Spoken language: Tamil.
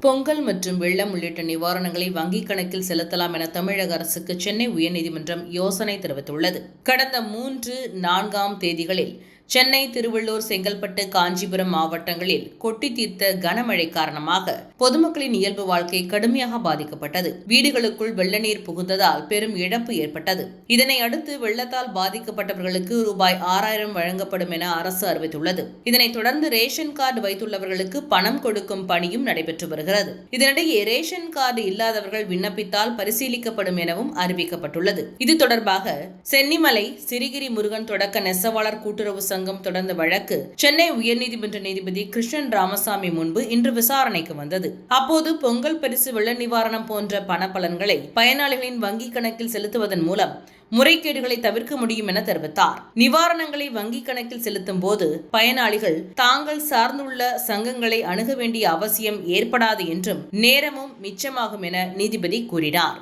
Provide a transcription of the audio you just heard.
பொங்கல் மற்றும் வெள்ளம் உள்ளிட்ட நிவாரணங்களை வங்கிக் கணக்கில் செலுத்தலாம் என தமிழக அரசுக்கு சென்னை உயர்நீதிமன்றம் யோசனை தெரிவித்துள்ளது. கடந்த மூன்று நான்காம் தேதிகளில் சென்னை திருவள்ளூர் செங்கல்பட்டு காஞ்சிபுரம் மாவட்டங்களில் கொட்டி தீர்த்த கனமழை காரணமாக பொதுமக்களின் இயல்பு வாழ்க்கை கடுமையாக பாதிக்கப்பட்டது. வீடுகளுக்குள் வெள்ள நீர் புகுந்ததால் பெரும் இழப்பு ஏற்பட்டது. இதனை அடுத்து வெள்ளத்தால் பாதிக்கப்பட்டவர்களுக்கு ரூபாய் ஆறாயிரம் வழங்கப்படும் என அரசு அறிவித்துள்ளது. இதனைத் தொடர்ந்து ரேஷன் கார்டு வைத்துள்ளவர்களுக்கு பணம் கொடுக்கும் பணியும் நடைபெற்று வருகிறது. இதனிடையே ரேஷன் கார்டு இல்லாதவர்கள் விண்ணப்பித்தால் பரிசீலிக்கப்படும் எனவும் அறிவிக்கப்பட்டுள்ளது. இது தொடர்பாக சென்னிமலை சிறிகிரி முருகன் தொடக்க நெசவாளர் கூட்டுறவு சங்கம் தொடர்ந்த வழக்கு சென்னை உயர்நீதிமன்ற நீதிபதி கிருஷ்ணன் ராமசாமி முன்பு இன்று விசாரணைக்கு வந்தது. அப்போது பொங்கல் பரிசு வெள்ள நிவாரணம் போன்ற பண பலன்களை பயனாளிகளின் வங்கிக் கணக்கில் செலுத்துவதன் மூலம் முறைகேடுகளை தவிர்க்க முடியும் என தெரிவித்தார். நிவாரணங்களை வங்கிக் கணக்கில் செலுத்தும் போது பயனாளிகள் தாங்கள் சார்ந்துள்ள சங்கங்களை அணுக வேண்டிய அவசியம் ஏற்படாது என்றும் நேரமும் மிச்சமாகும் என நீதிபதி கூறினார்.